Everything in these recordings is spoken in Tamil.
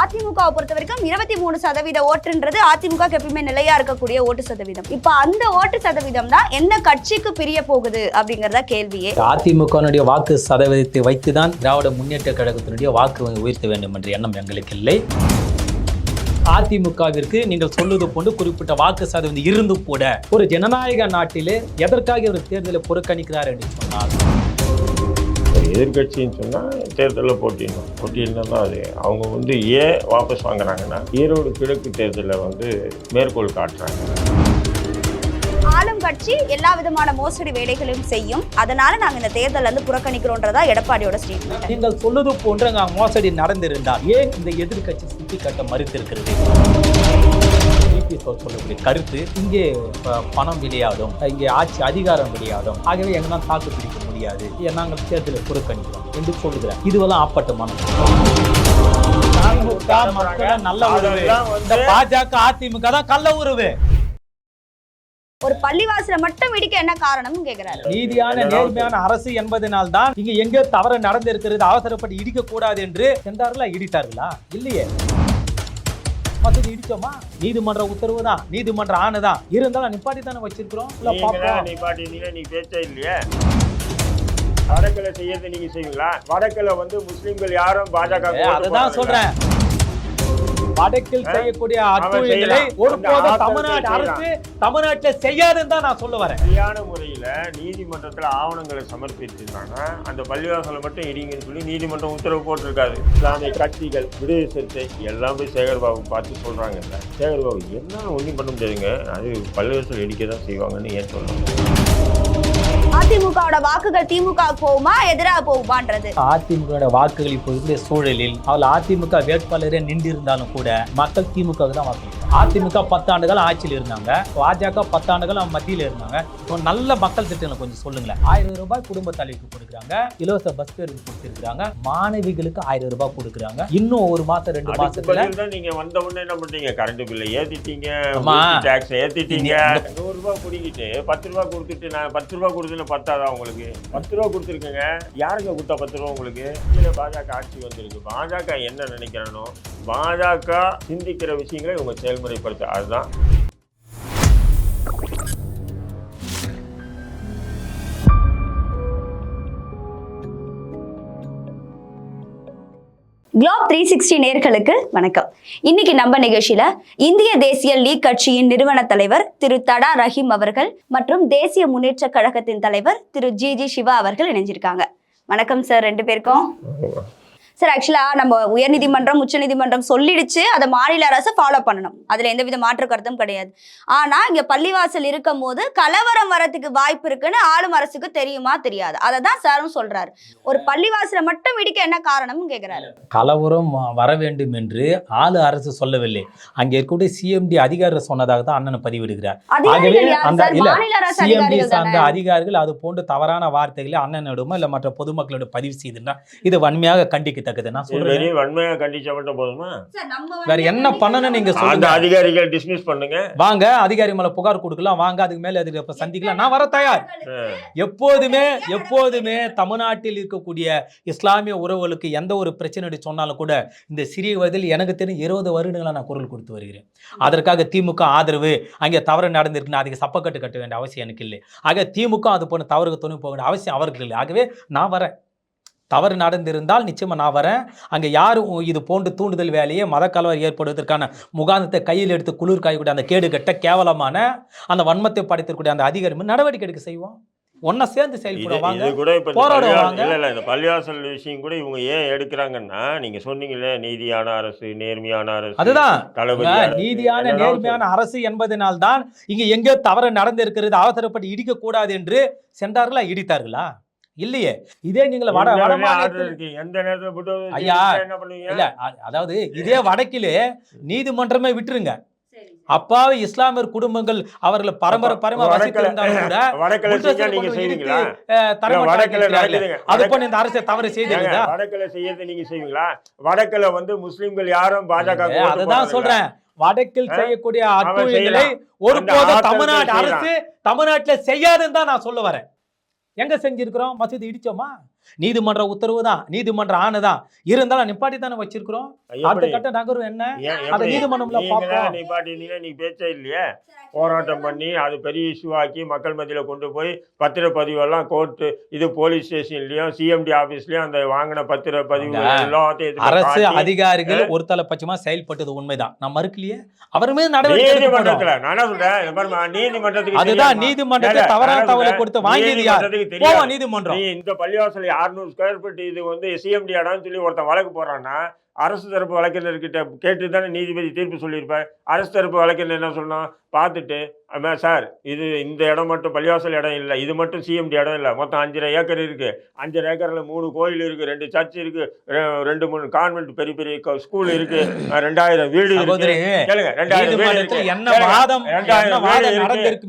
அதிமுகவை பொறுத்த வரைக்கும் இருபத்தி மூணு சதவீத ஓட்டுன்றது அதிமுக எப்பயுமே நிலையா இருக்கக்கூடிய ஓட்டு சதவீதம். இப்ப அந்த ஓட்டு சதவீதம் தான் எந்த கட்சிக்கு பிரிய போகுது அப்படிங்கறத கேள்வியே. அதிமுகனுடைய வாக்கு சதவீதத்தை வைத்துதான் திராவிட முன்னேற்ற கழகத்தினுடைய வாக்கு உயர்த்த வேண்டும் என்ற எண்ணம் எங்களுக்கு இல்லை. அதிமுகவிற்கு நீங்கள் சொல்வது போன்று குறிப்பிட்ட வாக்கு சதவீதம் இருந்து கூட ஒரு ஜனநாயக நாட்டிலே எதற்காக இவர் தேர்தலை புறக்கணிக்கிறார் என்று சொன்னால் எதிர்கட்சின்னு சொன்னால் தேர்தலில் போட்டிடணும். போட்டியிருந்தா தான் அது. அவங்க வந்து ஏன் வாபஸ் வாங்குறாங்கன்னா ஈரோடு கிழக்கு தேர்தலில் வந்து மேற்கோள் காட்டுறாங்க. ஆளும் கட்சி எல்லா விதமான மோசடி வேலைகளையும் செய்யும். அதனால நாங்க இந்த தேர்தல் வந்து புறக்கணிக்கிறோன்றதா எடப்பாடியோட ஸ்டேட்மெண்ட் நீங்கள் சொல்வது போன்று மோசடி நடந்திருந்தால் ஏன் இந்த எதிர்க்கட்சி சுட்டி காட்ட மறுத்திருக்கிறது? சார் சொல்லக்கூடிய கருத்து இங்கே பணம் விளையாடும் இங்கே ஆட்சி அதிகாரம் விளையாடும். ஆகவே எங்களால் தாக்கு பிடிக்க முடியாது. நாங்கள் தேர்தலை புறக்கணிக்கிறோம் என்று சொல்லுகிறேன் இதுவெல்லாம் ஆப்பட்டமான நல்ல உறவு இந்த பாஜக அதிமுக தான் கள்ள உறவு ஒரு பள்ளிவாசலை மட்டும் இடிக்க என்ன காரணம்னு கேக்குறாரு. நீதியான நேர்மையான அரசு என்பதனால் தான் இங்க எங்கே தவறு நடந்திருக்கிறது அவசரப்பட்டு இடிக்க கூடாது என்று சென்றார்களா இடித்தார்களா? இல்லையே. மசூதி இடிச்சோமா? நீதிமன்ற உத்தரவு தான் நீதிமன்ற ஆணை தான் இருந்தாலும் நிப்பாட்டி தானே வச்சிருக்கிறோம். இல்ல நீங்க பாப்போம். நீ பாட்டினீங்க நீ பேச்சே இல்லையே. வடக்கில் செய்யறது நீங்க செய்வீங்களா? வடக்கில் வந்து முஸ்லிம்கள் யாரும் பாஜக அதுதான் சொல்றேன். வடக்கில்? செய்யக்கூடிய அத்துழியங்களை. ஒருபோதும் அந்த தமிழ்நாடு ஆத்திரத்தை அரசு தமிழ்நாட்டுல செய்யாதுன்னு தான் நான் சொல்ல வரேன். சரியான முறையில் நீதிமன்றத்தில் ஆவணங்களை சமர்ப்பிச்சிருந்தாங்கன்னா அந்த பள்ளிவாசலை மட்டும் இடிங்கன்னு சொல்லி நீதிமன்றம் உத்தரவு போட்டிருக்காது. இஸ்லாமிய கட்சிகள் விடுதலை சிறுத்தை எல்லாம் போய் சேகர்பாபு பார்த்து சொல்கிறாங்கல்ல சேகர்பாபு என்ன ஒன்றும் பண்ண முடியாதுங்க. அது பள்ளிவாசல் இடிக்க தான் செய்வாங்கன்னு ஏன் சொல்கிறாங்க அதிமுகவோட வாக்குகள் திமுக போகுமா எதிராக போகுமான்றது. அதிமுக வாக்குகள் இப்போ சூழலில் அவள் அதிமுக வேட்பாளரே நின்றிருந்தாலும் கூட மக்கள் திமுக தான் வாக்களித்தாங்க அதிமுக பத்தாண்டுகள் ஆட்சியில் இருந்தாங்க. பாஜக பத்தாண்டுகள் மத்தியில் இருந்தாங்க. நல்ல மக்கள் திட்டங்களை கொஞ்சம் சொல்லுங்களேன். ஆயிரம் ரூபாய் குடும்ப தலைவிக்கு கொடுக்குறாங்க. இலவச பஸ் பேருக்கு கொடுத்துருக்காங்க மாணவிகளுக்கு ஆயிரம் ரூபாய் கொடுக்குறாங்க. இன்னும் ஒரு மாசம் ரெண்டு மாசத்துல நீங்க வந்த உடனே என்ன பண்றீங்க கரண்ட் பில்லை ஏத்திட்டீங்க. டாக்ஸ் ஏத்திட்டீங்க. நூறு ரூபாய் பிடிக்கிட்டு பத்து ரூபாய் கொடுத்துட்டு நான் பத்து ரூபாய் கொடுத்துன்னு பத்தாதா உங்களுக்கு? பத்து ரூபாய் கொடுத்துருக்கேங்க. யாருங்க கொடுத்தா பத்து ரூபா உங்களுக்கு? கீழே பாஜக ஆட்சி வந்திருக்கு. பாஜக என்ன நினைக்கிறானோ பாஜக சிந்திக்கிற விஷயங்களை இவங்க செயல்முறைப்படுத்த அதுதான். குளோப் த்ரீ சிக்ஸ்டி நேர்களுக்கு வணக்கம். இன்னைக்கு நம்ம நிகழ்ச்சியில இந்திய தேசிய லீக் கட்சியின் நிறுவன தலைவர் திரு தடா ரஹீம் அவர்கள் மற்றும் தேசிய முன்னேற்ற கழகத்தின் தலைவர் திரு ஜி ஜி சிவா அவர்கள் இணைஞ்சிருக்காங்க. வணக்கம் சார் ரெண்டு பேருக்கும். சார் ஆக்சுவலா நம்ம உயர்நீதிமன்றம் உச்சநீதிமன்றம் சொல்லிடுச்சு. அதை மாநில அரசு ஃபாலோ பண்ணணும். அதுல எந்தவித மாற்று கருத்தும் கிடையாது. ஆனா இங்க பள்ளிவாசல் இருக்கும் போது கலவரம் வரதுக்கு வாய்ப்பு இருக்குன்னு ஆளும் அரசுக்கு தெரியுமா தெரியாது. அதை தான் சாரும் சொல்றாரு. ஒரு பள்ளிவாசலை மட்டும் இடிக்க என்ன காரணம்னு கேக்குறாரு. கலவரம் வர வேண்டும் என்று ஆளு அரசு சொல்லவில்லை. அங்கே இருக்கக்கூடிய சிஎம்டி அதிகாரி சொன்னதாக தான் அண்ணன் பதிவிடுகிறார். ஆகவே அந்த? இல்ல மாநில அரசு சிஎம்டி சார்ந்த? அதிகாரிகள் அது போன்று தவறான வார்த்தைகளை அண்ணனிடமோ இல்ல மற்ற பொதுமக்களிடம் பதிவு செய்திருந்தா இது வன்மையாக கண்டிக்கத்தக்கது நான் இது சொல்றேன். பெரிய வன்மையா கண்டிச்சா மட்டும் போதுமா? வேற என்ன பண்ணணும் நீங்க அந்த சொல்லுங்க. அதிகாரிகள் டிஸ்மிஸ் பண்ணுங்க. வாங்க அதிகாரி மேல புகார் கொடுக்கலாம். வாங்க அதுக்கு மேல அது இப்ப சந்திக்கலாம். நான் வர தயார். எப்போதுமே எப்போதுமே தமிழ்நாட்டில் இருக்கக்கூடிய இஸ்லாமிய உறவுகளுக்கு எந்த ஒரு பிரச்சனை சொன்னாலும் கூட இந்த சிறிய வயதில் எனக்கு தெரியும் இருபது வருடங்களா நான் குரல் கொடுத்து வருகிறேன். அதற்காக திமுக ஆதரவு அங்கே தவறு நடந்திருக்குன்னு அதுக்கு சப்பக்கட்டு கட்ட வேண்டிய அவசியம் எனக்கு இல்லை. ஆக திமுக அது போன தவறுக்கு துணை போக வேண்டிய அவசியம் அவருக்கு இல்லை. ஆகவே நான் வரேன். தவறு நடந்திருந்தால் நிச்சயமா நான் வரேன். அங்கே யாரும் இது போன்று தூண்டுதல் வேலையை மதக்கலவர் ஏற்படுவதற்கான முகாந்தத்தை கையில் எடுத்து குளிர் காயக்கூடிய அந்த கேடு கட்ட கேவலமான அந்த வன்மத்தை படைத்திருக்கக்கூடிய அந்த அதிகாரி மீது நடவடிக்கை எடுக்க செய்வோம். ஒன்னா சேர்ந்து இது செயல்படுவோம் வாங்க. இது கூட இப்ப இந்த போராடுவாங்க. இல்ல இல்ல இந்த பள்ளிவாசல் விஷயம் கூட இவங்க ஏன் எடுக்கிறாங்கன்னா நீங்க சொன்னீங்கல்ல நீதியான அரசு நேர்மையான அரசு அதுதான். நீதியான நேர்மையான அரசு என்பதனால் தான் இங்க எங்கே தவறு நடந்திருக்கிறது அவசரப்பட்டு இடிக்க கூடாது என்று சென்றார்களா இடித்தார்களா? இல்லையே. இதே நீங்கள வட வட எந்த நேரத்துல ஐயா, இல்ல அதாவது இதே வடக்கிலே நீதிமன்றமே விட்டுருங்க. அப்பாவி இஸ்லாமியர் குடும்பங்கள் அவர்களை பரம்பரை பரம்பரை வசித்து வடக்குல- இருந்தாலும் கூட. அது போல இந்த அரசு தவறு ஏங்க, வடக்குல செய்யறது நீங்க செய்வீங்களா? வடக்குல வந்து முஸ்லிம்கள் யாரும் பாஜக அதுதான். சொல்றேன். வடக்கில்? செய்யக்கூடிய செய்யலாம். ஒருபோதும் தமிழ்நாடு. அரசு தமிழ்நாட்டுல செய்யாதுன்னு தான் நான் சொல்ல வரேன். எங்கே செஞ்சிருக்கிறோம்? மசூதி இடிச்சோமா? நீதிமன்ற உத்தரவு தான் நீதிமன்ற ஆணை தான் இருந்தாலும் நிப்பாட்டி தானே வச்சிருக்கிறோம் அடுத்த நகர்வு என்ன? அதை? நீதிமன்றம்ல பார்ப்போம். நிப்பாட்டினீங்க நீ பேச்சே இல்லையே. போராட்டம் பண்ணி அது பெரிய இஷ்யூ ஆக்கி மக்கள் மத்தியில கொண்டு போய் பத்திரப்பதிவெல்லாம் கோர்ட்டு இது போலீஸ் ஸ்டேஷன்லயும் சிஎம்டி ஆபீஸ்லயும் அந்த வாங்கின பத்திரப்பதிவு எல்லாத்தையும் அரசு அதிகாரிகள் ஒரு தலைப்பட்சமா செயல்பட்டது உண்மைதான். நான் மறுக்கலையே? அவர் மீது நடவடிக்கை. நீதிமன்றத்துல நான் சொல்றேன்? நீதிமன்றத்துக்கு அதுதான். நீதிமன்றத்தை தவறான தகவலை கொடுத்து வாங்கியது யார். நீதிமன்றம். இந்த பள்ளிவாசல் 600 ஸ்கொயர் ஃபீட் இது வந்து சிஎம்டி இடம்னு சொல்லி ஒருத்தன் வழக்கு போடுறான்னா அரசு தரப்பு வழக்கறிஞர்கிட்ட கேட்டு தானே நீதிபதி தீர்ப்பு சொல்லியிருப்பார். அரசு தரப்பு வழக்கறிஞர் என்ன சொல்லணும் பார்த்துட்டு அம்மா சார் இது இந்த இடம் மட்டும் பள்ளிவாசல் இடம் இல்லை. இது மட்டும் சிஎம்டி இடம் இல்லை. மொத்தம் அஞ்சரை ஏக்கர் இருக்கு. அஞ்சரை ஏக்கர்ல மூணு கோயில் இருக்கு ரெண்டு சர்ச் இருக்கு ரெ- ரெண்டு மூணு கான்வென்ட் பெரிய பெரிய ஸ்கூல் இருக்கு அஹ் ரெண்டாயிரம் வீடு கேளுங்க ரெண்டாயிரம் வீடு என்ன. வாதம் ரெண்டாயிரம் வீடு இருக்கு.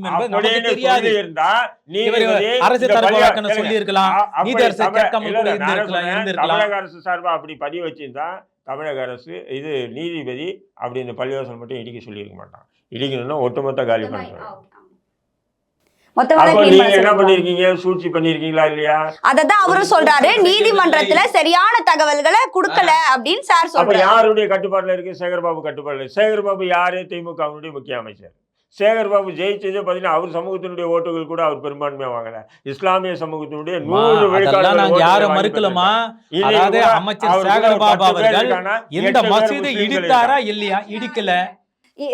இவர் நீதிபதி அரசு தரப்பு பள்ளிவா- வழக்கன்னு கேளுங்க. சொல்லி இருக்கலாம் அ- அப்படி நீதி அரசு தமிழ்- கேட்காம இல்ல, கூட இல்ல, நான் இருந்திருக்கலாம் சொல்றேன், இருந்திருக்கலாம். தமிழக அரசு சார்பா அப்படி பதிவு வச்சிருந்தா தமிழக அரசு இது நீதிபதி அப்படி இந்த பள்ளிவாசல் மட்டும் இடிக்க சொல்லியிருக்க மாட்டான். இடிக்கணும்னா ஒட்டுமொத்த காலி மொத்தமாக அப்போ நீங்க பண்ண என்ன. பண்ணிருக்கீங்க? சூழ்ச்சி பண்ணிருக்கீங்களா இல்லையா? அததான் அவரும் சொல்றாரு. நீதிமன்றத்துல சரியான தகவல்களை கொடுக்கல அப்படின்னு சார் சொல்றாரு. யாருடைய கட்டுப்பாடுல இருக்கு? சேகர்பாபு கட்டுப்பாடுல சேகர்பாபு யாரு? திமுகவினுடைய முக்கிய அமைச்சர். சேகர்பாபு ஜெயிச்சது பார்த்தீங்கன்னா அவர் சமூகத்தினுடைய ஓட்டுகள் கூட அவர் பெரும்பான்மையா வாங்கல. இஸ்லாமிய சமூகத்தினுடைய நூறு விழுக்காடு யாரும் மறுக்கலமா? அதாவது அமைச்சர் சேகர் பாபு பேர் அவர்கள் இந்த மசீதை இடித்தாரா இல்லையா? இடிக்கல.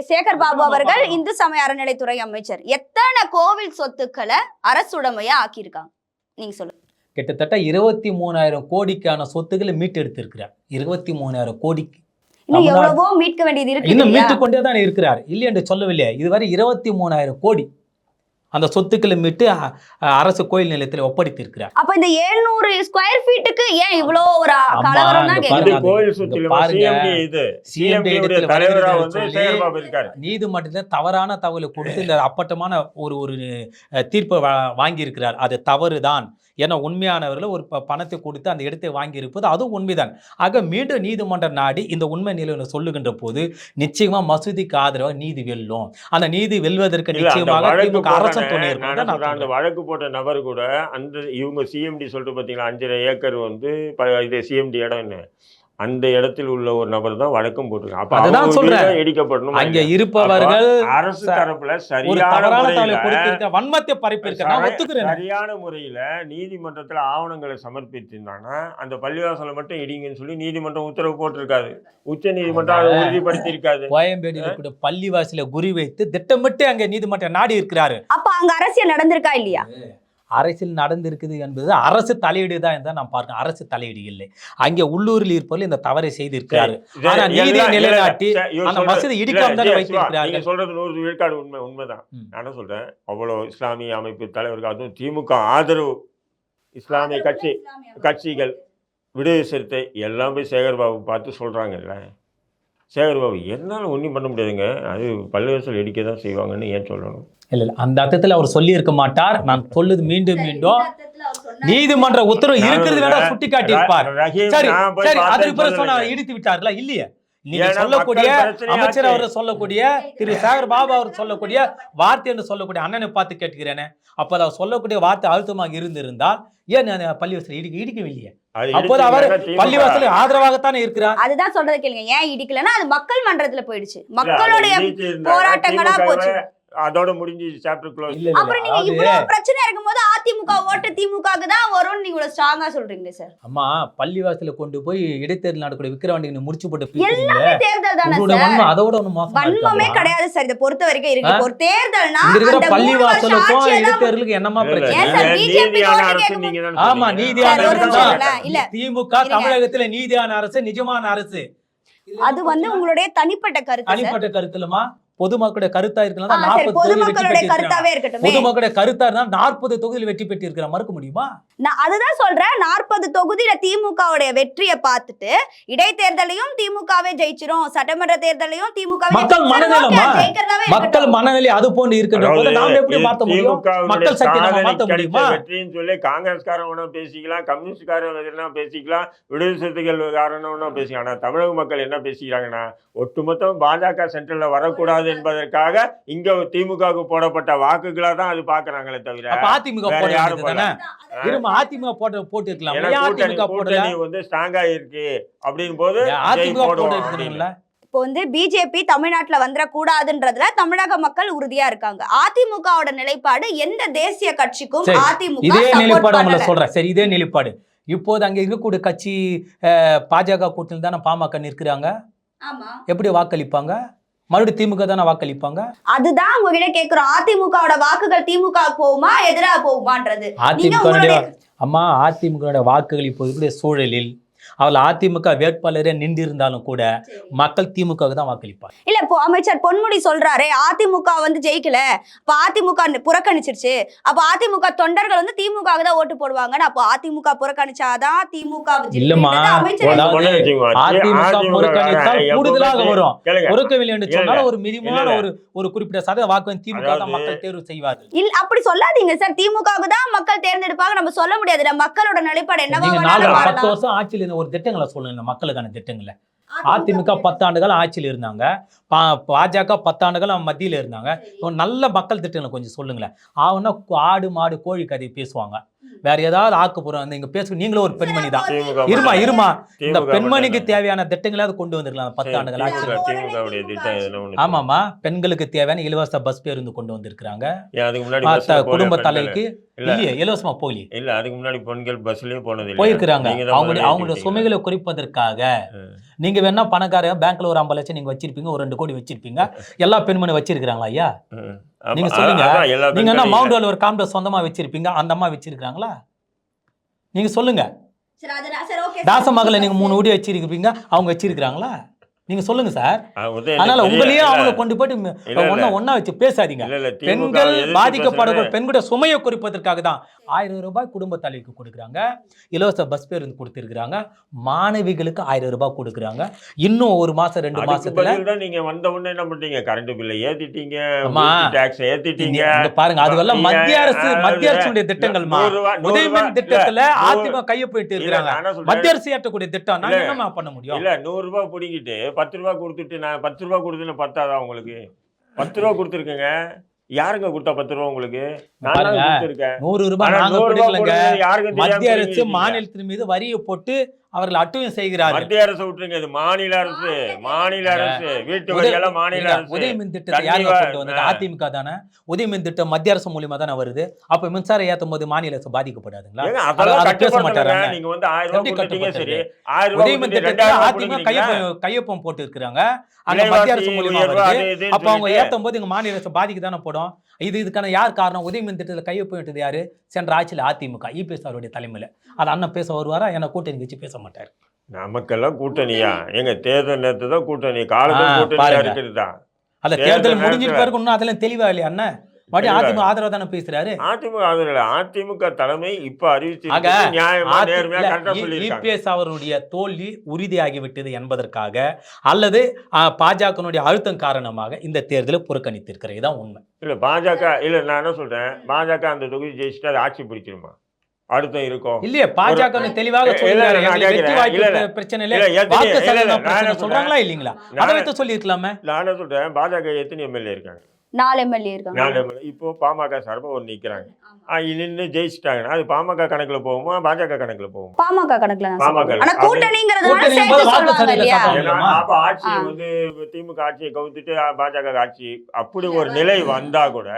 சேகர் பாபு அவர்கள். இந்து சமய அறநிலைத்துறை அமைச்சர். எத்தனை கோவில் சொத்துக்களை அரசுடைமையா ஆக்கியிருக்காங்க? நீங்க சொல்லுங்க. கிட்டத்தட்ட இருபத்தி மூணாயிரம் கோடிக்கான சொத்துக்களை மீட்டெடுத்திருக்கிறார். இருபத்தி மூணாயிரம் கோடிக்கு. இன்னும் எவ்வளவோ மீட்க வேண்டியது இருக்கு இன்னும்? மீட்டு கொண்டே தான் இருக்கிறார். இல்லை என்று சொல்லவில்லை இதுவரை இருபத்தி மூணாயிரம் கோடி அந்த சொத்துக்களை மீட்டு அரசு கோயில் நிலையத்தில் ஒப்படைத்திருக்கிறார். அப்ப இந்த 700 ஸ்கொயர் ஃபீட்டுக்கு ஏன் இவ்வளோ ஒரு தான் நீதிமன்றத்தில் தவறான தகவலை கொடுத்து இந்த அப்பட்டமான ஒரு ஒரு தீர்ப்பை வா- வாங்கியிருக்கிறார். அது தவறுதான். ஏன்னா உண்மையானவர்கள் ஒரு பணத்தை கொடுத்து அந்த இடத்தை வாங்கியிருப்பது அதுவும் உண்மைதான். ஆக மீண்டும் நீதிமன்ற நாடி இந்த உண்மை நிலையை சொல்லுகின்ற போது நிச்சயமா மசூதிக்கு ஆதரவாக நீதி வெல்லும். அந்த நீதி வெல்வதற்கு நிச்சயமாக அரசு துணை அந்த. வழக்கு போட்ட நபர் கூட அந்த இவங்க சிஎம்டி சொல்லிட்டு பார்த்தீங்களா அஞ்சரை ஏக்கர் வந்து இது சிஎம்டி இடம்னு அந்த இடத்தில் உள்ள ஒரு நபர் தான் வழக்கம் போட்டிருக்காங்க. அப்ப அதுதான் சொல்றேன். இடிக்கப்படணும் அங்க இருப்பவர்கள் அரசு தரப்புல சரியான வன்மத்தை பரப்பியிருக்க. சரியான முறையில நீதிமன்றத்துல ஆவணங்களை சமர்ப்பித்திருந்தாங்கன்னா அந்த பள்ளிவாசலை மட்டும் இடிங்கன்னு சொல்லி நீதிமன்றம் உத்தரவு போட்டிருக்காது. உச்ச நீதிமன்றம் அதை உறுதிப்படுத்தி இருக்காது கோயம்பேடியில் கூட பள்ளிவாசல குறி வைத்து திட்டமிட்டு அங்க நீதிமன்றம் நாடி இருக்கிறாரு அப்ப அங்க அரசியல் நடந்திருக்கா இல்லையா? அரசியல் நடந்திருக்குது என்பது அரசு தலையீடு தான் தான் நான் பார்க்கிறேன் அரசு தலையீடு இல்லை. அங்கே உள்ளூரில் இருப்பவர்கள் இந்த தவறை செய்திருக்கிறாரு இது ஆனா நீதியை நிலைநாட்டி அந்த மசூதி இடிக்காம தானே நீங்க சொல்றது நூறு விழுக்காடு உண்மை உண்மைதான். நான் சொல்றேன்? அவ்வளவு இஸ்லாமிய அமைப்பு தலைவர்கள் அதுவும் திமுக ஆதரவு. இஸ்லாமிய கட்சி கட்சிகள் விடுதலை சிறுத்தை எல்லாம் போய் சேகர்பாபு பார்த்து சொல்றாங்கல்ல சேகர்பாபு என்னால ஒன்றும் பண்ண முடியாதுங்க. அது பள்ளிவாசல் இடிக்க தான் செய்வாங்கன்னு ஏன் சொல்லணும்? இல்ல இல்ல. அந்த அர்த்தத்தில் அவர் சொல்லி இருக்க மாட்டார். நான் சொல்லுது மீண்டும் மீண்டும். நீதிமன்ற உத்தரவு இருக்கிறது வேணா சுட்டி காட்டியிருப்பார் சரி சரி அதுக்கு பிறகு சொன்ன சொல்லலைங்க. இடித்து விட்டார்களா? இல்லையே. நீங்க சொல்லக்கூடிய அமைச்சர். அவர் சொல்லக்கூடிய திரு சேகர் பாபு அவர் சொல்லக்கூடிய வார்த்தை என்று சொல்லக்கூடிய அண்ணனை பார்த்து கேட்கிறேனே அப்ப அவர் சொல்லக்கூடிய வார்த்தை அழுத்தமாக இருந்திருந்தால் ஏன் பள்ளிவாசல் இடிக்க இடிக்கவில்லையே அப்போது அவர் இடிச்சதுனால திமுக பள்ளிவாசல் ஆதரவாகத்தானே இருக்கிறார் அதுதான் சொல்றது கேளுங்க ஏன் இடிக்கலன்னா அது மக்கள் மன்றத்துல போயிடுச்சு மக்களுடைய. போராட்டங்களா போச்சு. அதோட முடிஞ்சு சாப்டர் க்ளோஸ் அப்புறம் நீங்க இவ்வளவு பிரச்சனை இருக்கும்போது அதிமுக ஓட்டு திமுகவுக்கு தான் வரும்னு நீங்க இவ்வளவு ஸ்ட்ராங்கா சொல்றீங்களே சார் அம்மா பள்ளிவாசல கொண்டு போய் இடைத்தேர்தல் நடக்கூடிய விக்கிரவாண்டிக்கு முடிச்சு போட்டு பீக்கிறீங்க. தேர்தல் தானே சார் அதோட ஒண்ணு மோசமா வன்மமே? கிடையாது சார் இதை பொறுத்த வரைக்கும் இருக்கு. ஒரு தேர்தல்னா அந்த ஆட்சியை தான் இடைத்தேர்தலுக்கு என்னமா பிரச்சனை? ஆமா. நீதியான அரசு. திமுக. தமிழகத்துல நீதியான அரசு நிஜமான அரசு. அது வந்து உங்களுடைய தனிப்பட்ட கருத்து தனிப்பட்ட கருத்துலமா பொதுமக்களுடைய கருத்தா இருக்கலாம் பொதுமக்களுடைய கருத்தா இருந்தா நாற்பது தொகுதியில் வெற்றி பெற்றிருக்கிற மறுக்க முடியுமா? நான் அதுதான் சொல்றேன். நாற்பது தொகுதியில திமுகவுடைய வெற்றியை பார்த்துட்டு இடைத்தேர்தலையும் திமுகவே ஜெயிச்சிரும். சட்டமன்ற தேர்தலையும் திமுக மக்கள் மனநிலைமா? மக்கள் மனநிலை அது போன்று அதாவது நாம் எப்படி மாத்த முடியும்? மக்கள் சக்தி நம்ம கிடைச்ச முடியுமா? வெற்றின்னு சொல்லி காங்கிரஸ்காரன் வேணா பேசிக்கலாம் கம்யூனிஸ்ட்காரன் எதுனா பேசிக்கலாம் விடுதலை சிறுத்தைகள் காரணம் வேணா பேசிக்கலாம். ஆனா தமிழக மக்கள் என்ன பேசிக்கிறாங்கன்னா ஒட்டுமொத்தம் பாஜக சென்ட்ரல்ல வரக்கூடாது கூடாது என்பதற்காக இங்க திமுகவுக்கு போடப்பட்ட வாக்குகளா தான் அது பாக்குறாங்களே தவிர அதிமுக யாரும் அதிமுக போட்டு போட்டு இருக்கலாம் கூட்டணி வந்து ஸ்ட்ராங்கா இருக்கு அப்படின்னு போது அதிமுக இருக்குதுங்களா இப்போ வந்து பிஜேபி தமிழ்நாட்டுல வந்துடக்கூடாதுன்றதுல தமிழக மக்கள் உறுதியா இருக்காங்க. அதிமுகவோட நிலைப்பாடு எந்த தேசிய கட்சிக்கும் அதிமுக இதே நிலைப்பாடு உங்களை. சொல்றேன். சரி இதே நிலைப்பாடு. இப்போது அங்க இருக்கக்கூடிய கட்சி பாஜக கூட்டணி தானே பாமக நிற்கிறாங்க? ஆமா. எப்படி வாக்களிப்பாங்க? மறுபடியும் திமுக தானே வாக்களிப்பாங்க? அதுதான் உங்ககிட்ட கேக்குறோம். அதிமுகவோட வாக்குகள் திமுக போகுமா எதிரா போகுமான்றது. அதிமுக அம்மா அதிமுக வாக்குகள் இப்போ இருக்கக்கூடிய சூழலில் அவள் அதிமுக வேட்பாளரே நின்றிருந்தாலும் கூட மக்கள் திமுகவுக்கு தான் வாக்களிப்பாங்க இல்ல இப்போ அமைச்சர் பொன்முடி சொல்றாரு அதிமுக வந்து ஜெயிக்கல அப்ப அதிமுக புறக்கணிச்சிருச்சு அப்ப அதிமுக தொண்டர்கள் வந்து திமுக தான் ஓட்டு போடுவாங்கன்னு அப்போ அதிமுக புறக்கணிச்சாதான் திமுக இல்லம்மா. அதிமுக புறக்கணித்தால் கூடுதலாக வரும். பொறுக்கவில்லை என்று சொன்னால். ஒரு மினிமமான. ஒரு ஒரு குறிப்பிட்ட சதவீத வாக்கு திமுக தான் மக்கள் தேர்வு செய்வார்கள் இல்ல அப்படி சொல்லாதீங்க சார் திமுகவுக்கு தான் மக்கள் தேர்ந்தெடுப்பாங்க நம்ம சொல்ல முடியாது நம்ம மக்களோட நிலைப்பாடு என்னவா பத்து மாறலாம். வருஷம் ஆட்சியில் இருந்த ஒரு திட்டங்களை சொல்லுங்க இந்த மக்களுக்கான திட்டங்களை. அதிமுக பத்தாண்டுகள் ஆட்சியில் இருந்தாங்க. பா- பாஜக பத்தாண்டுகள் மத்தியில் இருந்தாங்க. நல்ல மக்கள் திட்டங்களை கொஞ்சம் சொல்லுங்களேன். ஆவுன்னா ஆடு மாடு கோழி கதை பேசுவாங்க. வேற ஏதாவது ஆக்கப்பூர்வம் வந்து இங்க பேச நீங்களும் ஒரு பெண்மணி தான். இருமா இருமா. இந்த பெண்மணிக்கு தேவையான திட்டங்களாவது கொண்டு வந்திருக்கலாம். அந்த பத்தாண்டுகள் சரி, ஆட்சியில் ஆமாமா பெண்களுக்கு தேவையான இலவச பஸ் பேருந்து கொண்டு வந்திருக்கிறாங்க. குடும்ப? தலைக்கு இல்ல. இல்லையே இலவசமா போலி இல்ல அதுக்கு முன்னாடி பெண்கள் பஸ்லயே போனது? போயிருக்கிறாங்க. அவங்களுடைய ஏத்திட்டீங்க. சுமைகளை குறைப்பதற்காக. நீங்க வேணா பணக்கார பேங்க்ல ஒரு ஐம்பது லட்சம் நீங்க வச்சிருப்பீங்க ஒரு ரெண்டு கோடி வச்சிருப்பீங்க. எல்லா பெண்மணி வச்சிருக்காங்களா ஐயா? நீங்க சொல்லுங்க. நீங்க என்ன மவுண்ட் ஒரு காம்பவுண்ட் சொந்தமா வச்சிருப்பீங்க அந்த அம்மா வச்சிருக்காங்களா நீங்க சொல்லுங்க சரி, அது நான்- சரி, okay, தாச. மகளை நீங்க மூணு வீடு வச்சிருக்கீங்க அவங்க வச்சிருக்காங்களா நீங்க சொல்லுங்க சார் அதனால உங்களையே. அவங்க கொண்டு போயிட்டு. ஒண்ணா ஒண்ணா வச்சு பேசாதீங்க பெண்கள் பாதிக்கப்படக்கூடிய பெண்களுடைய சுமையை குறைப்பதற்காக தான் ஆயிரம் ரூபாய் குடும்ப தலைவிக்கு கொடுக்குறாங்க. இலவச பஸ் பேருந்து கொடுத்திருக்கிறாங்க. மாணவிகளுக்கு ஆயிரம் ரூபாய் கொடுக்குறாங்க. இன்னும் ஒரு மாசம் ரெண்டு தான் நீங்க வந்த உடனே என்ன பண்றீங்க கரண்ட் பில்லை ஏத்திட்டீங்க அம்மா, டாக்ஸ் ஏத்திட்டீங்க. பாருங்க அதுவெல்லாம் மத்திய அரசு மத்திய அரசுடைய ரூபா- உதயமின் ரூபா- திட்டத்துல அதிமுக கையை போயிட்டு இருக்கிறாங்க. நான் என்ன? மத்திய அரசு ஏற்றக்கூடிய திட்டம் இல்ல. என்னமா பண்ண முடியும்? இல்ல நூறு ரூபாய் பிடிங்கிட்டு பத்து ரூபாய் கொடுத்துட்டு நான் பத்து ரூபாய் கொடுத்துன்னு பத்தாதா உங்களுக்கு? பத்து ரூபாய் கொடுத்துருக்கேங்க. யாருங்க கொடுத்தா பத்து ரூபாய் உங்களுக்கு? நூறு ரூபாய் தெரியாம மத்திய அரசு. மாநிலத்தின் மீது வரியை போட்டு அவர்கள் அட்டுவம் செய்கிறார்கள். மத்திய அரசு விட்டுருங்க இது மாநில அரசு மாநில அரசு. வீட்டு உதய- வரியெல்லாம் மாநில அரசு. உதயமின் திட்டத்தை தண்ணி யாருங்க வா- கொண்டு வந்தது. அதிமுக தானே? உதயமின் திட்டம் மத்திய அரசு மூலியமா தானே வருது? அப்ப மின்சாரம் ஏத்தும் போது மாநில அரசு பாதிக்கப்படாதுங்களா? பேச. மாட்டாராங்க. நீங்க வந்து ஆயிரம் ரூபாய் சரி. திட்டத்துல ரெண்டாயிரம் ரூபாய் அதிமுக? கையொப்பம் கையொப்பம் போட்டு இருக்கிறாங்க அங்க மத்திய அரசு மூலியமா வருது. அப்ப அவங்க ஏத்தும் போது இங்க மாநில அரசு பாதிக்கு தானே போடும்? இது இதுக்கான யார் காரணம்? உதயமின் திட்டத்துல கையொப்பம் இட்டது யாரு? சென்ற ஆட்சியில் அதிமுக இபிஎஸ் அவருடைய தலைமையில. அது அண்ணன் பேச வருவாரா? என்ன கூட்டணி வச்சு பேச மாட்டாரு. நமக்கெல்லாம் கூட்டணியா? எங்க தேர்தல் நேரத்து தான் கூட்டணி தான் அந்த தேர்தல் பிறகு இன்னும் அதெல்லாம் தெளிவா இல்லையா அண்ணன் மறுபடியும் அதிமுக ஆதரவு தானே பேசுறாரு? அதிமுக ஆதரவு அதிமுக தலைமை இப்ப அறிவிச்சு இபிஎஸ் அவருடைய தோல்வி உறுதியாகிவிட்டது என்பதற்காக அல்லது பாஜகனுடைய அழுத்தம் காரணமாக இந்த தேர்தலை புறக்கணித்திருக்கிறது தான் உண்மை. இல்ல பாஜக இல்ல நான் என்ன சொல்றேன்? பாஜக அந்த தொகுதி ஜெயிச்சுட்டு அது ஆட்சி பிடிச்சிருமா? அழுத்தம் இருக்கும். இல்லையே பாஜக தெளிவாக சொல்றாங்களா இல்லீங்களா? அதை வைத்து சொல்லியிருக்கலாமே. நான் சொல்றேன். பாஜக எத்தனை எம்எல்ஏ இருக்காங்க? நாலு எம்எல்ஏ இருக்காங்க. நாலு MLA. இப்போ பாமக சார்பா ஒரு நிக்கிறாங்க. நின்று ஜெயிச்சிட்டாங்கன்னா அது பாமக கணக்குல போகுமா பாஜக கணக்குல போகுமா? பாமக கணக்குல பாமக சொல்றேன். ஆனா அப்படி- கூட்டணிங்கிறதுனால கூட்டணி சேர்த்து என்பது வாக்கு சொல்லுவாங்க சதவீத இல்லையா? சட்டம். ஏன்னா, இல்லைம்மா? அப்ப ஆட்சி. வந்து திமுக ஆட்சியை கவுத்துட்டு பாஜக ஆட்சி அப்படி ஒரு நிலை வந்தா கூட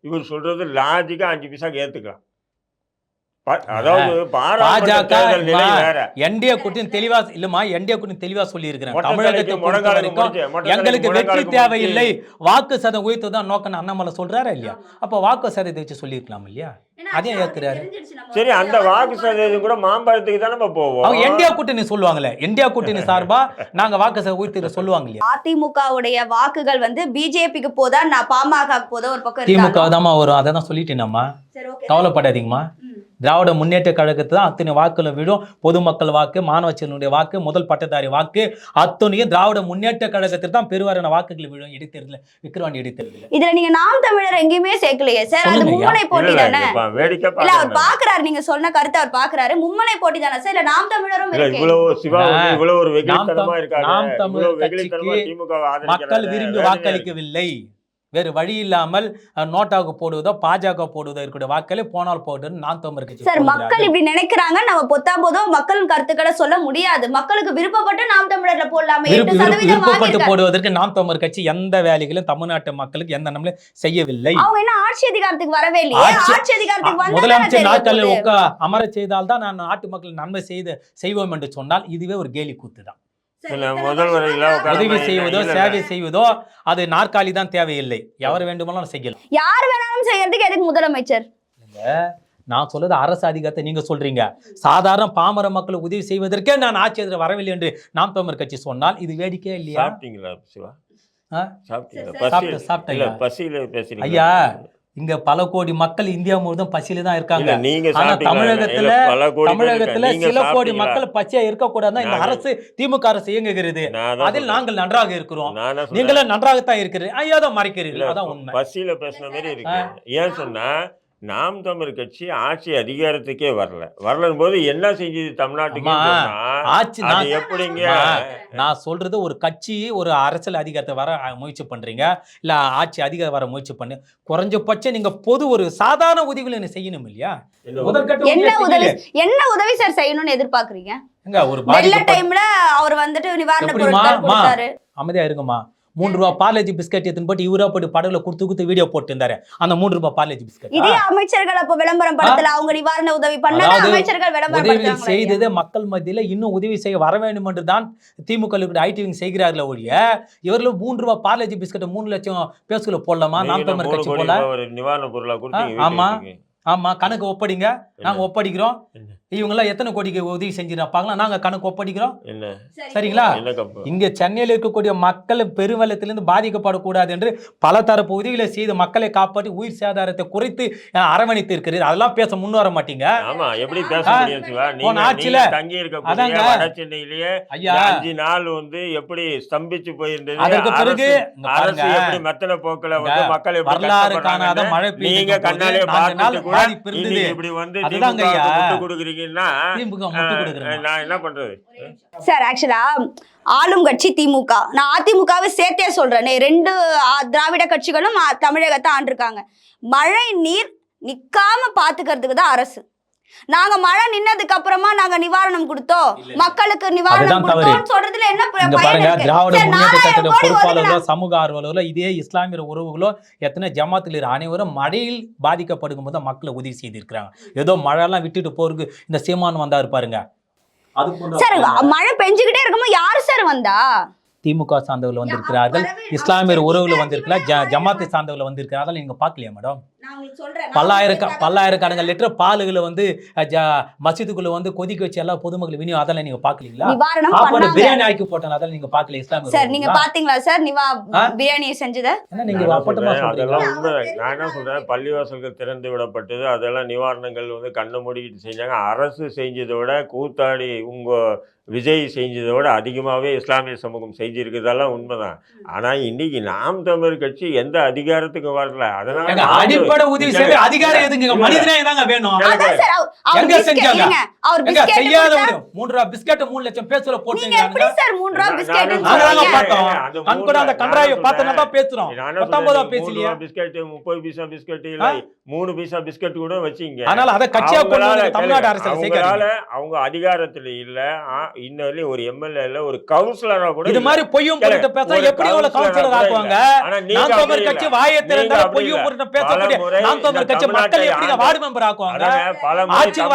இவர் சொல்றது லாஜிக்கா அஞ்சு பைசாக்கு ஏத்துக்கலாம் ப- அதாவது பாராளுமன்ற பாஜக தேர்தல் நிலை மா- வேற என்டிஏ கூட்டணி தெளிவா இல்லம்மா என்டிஏ கூட்டணி தெளிவா சொல்லி இருக்கிறேன் தமிழகத்தை எங்களுக்கு வெற்றி தேவையில்லை. வாக்கு சதம் உயர்த்துதான் நோக்கம். அண்ணாமலை சொல்றாரா இல்லையா? அப்ப வாக்கு சதவீதத்தை வச்சு சொல்லியிருக்கலாம் இல்லையா? அதையும் ஏத்துறாரு. சரி அந்த வாக்கு சதவீதம் கூட மாம்பழத்துக்கு தானே நம்ம போவோம். அவங்க இந்தியா கூட்டணி சொல்லுவாங்களே. இந்தியா கூட்டணி சார்பா நாங்க வாக்கு சதவீதம் உயர்த்தி சொல்லுவாங்க இல்லையா? அதிமுகவுடைய வாக்குகள் வந்து பிஜேபிக்கு போதா நான் பாமக போதா ஒரு பக்கம் திமுக. தாம்மா வரும் அதை தான் சொல்லிட்டேனம்மா. கவலைப்படாதீங்கம்மா. திராவிட முன்னேற்ற கழகத்தை தான் அத்தனை வாக்குகளும் விழும். பொதுமக்கள் வாக்கு மாணவச்சனுடைய வாக்கு முதல் பட்டதாரி வாக்கு அத்தனையும் திராவிட முன்னேற்ற கழகத்தில் தான் பெருவாரியான வாக்குகள் விழும். இடைத்தேர்தலில் விக்கிரவாண்டி இடைத்தேர்தலில் இதுல நீங்க நாம் தமிழர் எங்கேயுமே சேர்க்கலையே. சார் அது. மும்முனை போட்டி இல்ல, தானே? இல்ல அவர். பாக்குறாரு. நீங்க சொன்ன கருத்தை அவர் பாக்குறாரு. மும்மனை போட்டி தானே சார்? இல்ல நாம் தமிழரும் இவ்வளவு ஒரு நாம் தமிழர். மக்கள் விரும்பி வாக்களிக்கவில்லை. வேறு வழி இல்லாமல் நோட்டாவுக்கு போடுவதோ பாஜக போடுவதோ இருக்கிற வாக்களை போனால் போடுன்னு நான் தமிழர் கட்சி சார். மக்கள் இப்படி நினைக்கிறாங்க நம்ம பொத்தாம் போதோ மக்களின் கருத்துக்களை சொல்ல முடியாது. மக்களுக்கு விருப்பப்பட்டு நாம் தமிழர்ல போடலாமே விருப்பப்பட்டு போடுவதற்கு நாம் தமிழர் கட்சி எந்த வேலைகளும் தமிழ்நாட்டு மக்களுக்கு எந்த நம்மளும் செய்யவில்லை. அவங்க என்ன ஆட்சி அதிகாரத்துக்கு வரவே இல்லையே ஆட்சி- அதிகாரத்துக்கு முதலமைச்சர் நாட்களில் அமர செய்தால் தான் நான் நாட்டு மக்கள் நன்மை செய்து செய்வோம் என்று சொன்னால் இதுவே ஒரு கேலி கூத்து தான். உதவி செய்வதோ. சேவை செய்வதோ அது நாற்காலி தான் தேவையில்லை. எவர் வேண்டுமானாலும் செய்யலாம். யார் வேணாலும் செய்யறதுக்கு எதுக்கு முதலமைச்சர்? நான் சொல்றது அரசு அதிகாரத்தை நீங்க சொல்றீங்க. சாதாரண பாமர மக்களுக்கு உதவி செய்வதற்கே நான் ஆட்சி எதிர வரவில்லை என்று நாம் தமிழர் கட்சி சொன்னால் இது வேடிக்கையா இல்லையா? சாப்பிட்டீங்களா சிவா? சாப்பிட்டீங்களா. பசியில பேசுறீங்க ஐயா இங்க பல கோடி மக்கள் இந்தியா முழுவதும் பசியில தான் இருக்காங்க. ஆனா? தமிழகத்துல தமிழகத்துல சில கோடி? மக்கள் பச்சையா இருக்கக்கூடாது இந்த நாங்க- அரசு திமுக அரசு இயங்குகிறது. அதில். நாங்கள் நன்றாக இருக்கிறோம்? நீங்களும் நன்றாகத்தான் இருக்கிறீர்கள் ஐயா தான் மறைக்கிறீர்கள். அதான் உண்மை. பசியில பேசுன மாதிரி இருக்கு ஏன் சொன்னா நாம் தமிழ் கட்சி ஆட்சி அதிகாரத்துக்கே வரல. வரலன் போது என்ன செஞ்சது தமிழ்நாட்டுக்கு ஆட்சி எப்படிங்க? நான் சொல்றது ஒரு கட்சி ஒரு அரசியல் அதிகாரத்தை வர முயற்சி பண்றீங்க? இல்ல ஆட்சி அதிகாரம் வர முயற்சி பண்ணு. குறைஞ்சபட்சம் நீங்க பொது ஒரு சாதாரண உதவிகளை செய்யணும் இல்லையா? முதற்கட்ட என்ன உதவி. என்ன உதவி சார் செய்யணும்னு எதிர்பார்க்கறீங்க? எங்க ஒரு டைம்ல அவர் வந்துட்டு நிவாரண? பொருட்கள் அமைதியா இருங்கம்மா. மூன்று ரூபாய் பார்லேஜி பிஸ்கட் எடுத்துன்னு போட்டு இவரா போட்டு படகுல கொடுத்து கொடுத்து வீடியோ போட்டு இருந்தாரு அந்த மூன்று ரூபாய் பார்லேஜி பிஸ்கட். இதே அமைச்சர்கள் அப்ப விளம்பரம் படுத்தல அவங்க நிவாரண உதவி அதாவது அமைச்சர்கள் விளம்பரம் உதவி செய்தது மக்கள் மத்தியில இன்னும் உதவி செய்ய வர வேண்டும் என்று தான் திமுக ஐடிவிங் செய்கிறார்களே ஒழிய இவர்களும் மூன்று ரூபாய் பார்லேஜி பிஸ்கட் மூணு லட்சம் பேசுல போடலாமா? நீங்க நாம் தமிழர் கட்சி கோடி போல. நிவாரண பொருளா ஆமா. ஆமா கணக்கு ஒப்படைங்க. நாங்க ஒப்படைக்கிறோம்? இவங்க எல்லாம் எத்தனை கோடிக்கு உதவி செஞ்சிருப்பாங்களா நாங்க கணக்கு ஒப்படைக்கிறோம். என்ன? சரிங்களா? இங்க சென்னையில் இருக்கக்கூடிய மக்கள் பெருவெள்ளத்திலிருந்து பாதிக்கப்படக்கூடாது என்று பல தரப்பு உதவிகளை செய்து மக்களை காப்பாற்றி உயிர் சேதாரத்தை குறைத்து அரவணைத்து இருக்கிறது அதெல்லாம் பேச முன் வர மாட்டீங்க. ஆமா எப்படி பேச முடியும் ஆட்சியில தங்கி இருக்க சென்னையிலேயே ஐயா. அஞ்சு நாள் வந்து எப்படி ஸ்தம்பிச்சு போயிருந்தது? அதற்கு பிறகு அரசு- எப்படி மெத்தன போக்குல வந்து மக்கள் வரலாறு காணாத மழை நீங்க பெய்து கண்ணாலே கூட பாதிப்பு இருந்தது இன்னைக்கு இப்படி வந்து அதுதாங்க திமுக ஐயா. முட்டு கொடுக்குறீங்கன்னா திமுக முட்டு கொடுக்குறேன் நான் என்ன பண்றது? சார் ஆக்சுவலா ஆளும் கட்சி திமுக. நான் அதிமுகவை சேர்த்தே சொல்றேனே. ரெண்டு திராவிட கட்சிகளும் தமிழகத்தை ஆண்டிருக்காங்க. மழை நீர் நிக்காம பாத்துக்கிறதுக்கு தான் அரசு. நாங்க மழை நின்னதுக்கு அப்புறமா நாங்க நிவாரணம் கொடுத்தோம். மக்களுக்கு நிவாரணம். கொடுத்தோம் சொல்றதுல என்ன பாருங்க? திராவிட முன்னேற்ற நாலாயிரம் கழக கோடி பொறுப்பாளர்களோ சமூக ஆர்வலர்களோ இதே இஸ்லாமிய உறவுகளோ எத்தனை ஜமாத்தில் இருக்கிற அனைவரும் மழையில் பாதிக்கப்படும் போது மக்களை உதவி செய்திருக்கிறாங்க. ஏதோ மழையெல்லாம் விட்டுட்டு போறதுக்கு இந்த சீமான் வந்தா இருப்பாருங்க போன்ற சார் மழை பெஞ்சுக்கிட்டே இருக்கும்போது யாரு சார் வந்தா? திமுக சார்ந்தவர்கள் வந்திருக்கிறார்கள். இஸ்லாமியர் உறவுல வந்திருக்கிறார் ஜ ஜமாத்தை சார்ந்தவர்கள் வந்திருக்கிறார் அதெல்லாம் நீங்க பார்க்கலையா மேடம்? பல்லாயிரக்க பல்லாயிரக்கணக்கான லிட்டர் பாலுகளை வந்து மசீதுக்குள்ள வந்து கொதிக்க வச்சு எல்லாம் பொதுமக்கள் விநியோகம் அதெல்லாம் நீங்க பாக்கலீங்களா நிவாரணம் பிரியாணி ஆக்கி போட்டாங்க அதெல்லாம் நீங்க பாக்கல இஸ்லாமிய சார் நீங்க? பாத்தீங்களா சார்? நிவா? பிரியாணி செஞ்சத? நீங்க அதெல்லாம் உண்மை. நான் என்ன சொல்றேன் பள்ளிவாசல்கள் திறந்து விடப்பட்டது அதெல்லாம் நிவாரணங்கள் வந்து கண்ணை மூடிக்கிட்டு செஞ்சாங்க. அரசு செஞ்சதை விட கூத்தாடி உங்க விஜய் செஞ்சதை விட அதிகமாகவே இஸ்லாமிய சமூகம் செஞ்சிருக்கிறதெல்லாம் உண்மைதான். ஆனா இன்னைக்கு நாம் தமிழர் கட்சி எந்த அதிகாரத்துக்கும் வரல. அதனால நான் அடிப்படை உதவி செய்ய அதிகாரம் எதுங்க? மனிதனே தாங்க வேணும்? எங்க பிஸ்கெட் செஞ்சாங்க? அவர் பிஸ்கெட் செய்யாத மூன்று ரூபா பிஸ்கட் மூணு லட்சம் பேசுற நீங்க போட்டீங்க. எப்படி சார் மூணு ரூபா நான் பிஸ்கெட் நான் நாங்க. பார்த்தோம். அந்த கண் கூட அந்த மூணு- கன்றாயை நான் பார்த்தனா தான். பேசுறோம்? நான் என்ன பத்தொன்பதா சொல்றேன், மூணு பேசலையா? பிஸ்கட் முப்பது பைசா பிஸ்கட் இல்ல மூணு பைசா பிஸ்கட் கூட வச்சீங்க. அதனால அதை கட்சியா கொண்டு வந்து தமிழ்நாடு அவங்களால சேர்க்காதீங்க அவங்க அதிகாரத்துல இல்ல ஆ, இன்ன வரையும் ஒரு எம்எல்ஏ இல்ல ஒரு கவுன்சிலரா கூட இது. மாதிரி பொய்யும் பொருட்டு பேச எப்படி இவ்வளவு கவுன்சிலரா ஆக்குவாங்க? நீங்க இல்ல. கட்சி வாயை நீங்க அப்படி பொய்யும். பொருட்டு பேசக்கூடிய நாம் தமிழ் இந்த கட்சி மக்கள் தமிழ்நாட்டை எப்படி ஆண்ட- வார்டு மெம்பர் ஆக்குவாங்க? அதாங்க, பல ஆட்சிக்கு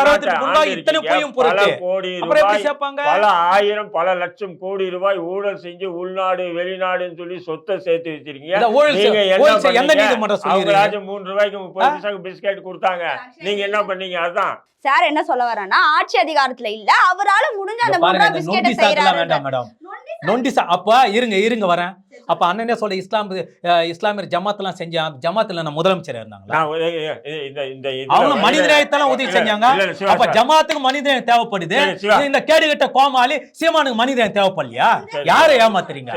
இத்தனை பொருட்டு. கோடி ஆயிரம் பல லட்சம் கோடி ரூபாய் ஊழல் செஞ்சு உள்நாடு வெளிநாடுன்னு சொல்லி சொத்தை சேர்த்து வச்சிருக்கீங்க. மூணு ரூபாய்க்கு முப்பது பைசாக்கு பிஸ்கட் கொடுத்தாங்க. நீங்க என்ன பண்ணீங்க? அதுதான் சார் என்ன சொல்ல வரேன்னா ஆட்சி அதிகாரத்துல இல்ல. அவரால முடிஞ்ச அந்த நொண்டி செய்யறாரு வேண்டாம் மேடம். நொண்டி சா அப்ப இருங்க இருங்க வரேன். அப்ப அண்ணனே சொல்ல இஸ்லாம் இஸ்லாமியர் ஜமாத்லாம் செஞ்சான் ஜமாத்துல நான் முதலமைச்சர் இருந்தாங்களா நான் ஒரு- இது- இந்த இந்த இதுல- அவங்க இல்ல, மனித நேயத்தெல்லாம் உதவி செஞ்சாங்க அப்ப. ஜமாத்துக்கு மனிதன் தேவைப்படுது. இந்த கேடுகட்ட கோமாளி சீமானுக்கு மனிதன் தேவைப்படலையா. யாரை ஏமாத்துறீங்க